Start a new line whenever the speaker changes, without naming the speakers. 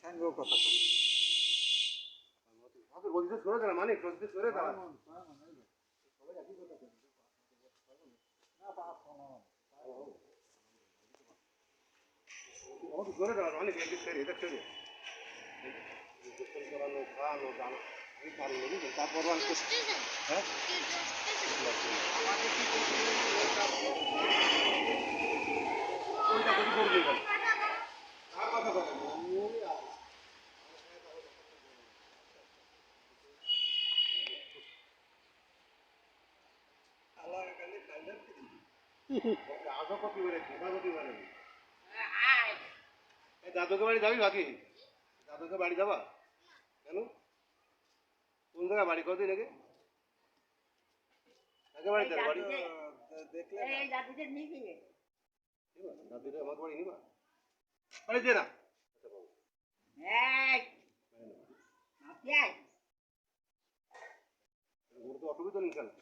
ঠ্যাঙ্গো কথা
গদিতে সরে দাঁড়া মানে গদিতে সরে দাঁড়া। সরে দাঁড়া মানে এদিক ছেড়ে এদিক ছেড়ে ইঞ্জেকশন করানো খাওয়ানো দানো দাদুকে বাড়ি যাবি বাকি? দাদুকে বাড়ি যাবা? কেন? কোন জায়গায় বাড়ি কতদিন আগে আগে বাড়ি
দেখলে না।
দাদুদের
আমার বাড়ি নিবা? বাড়ি দিয়ে না। অসুবিধা নেই খেলা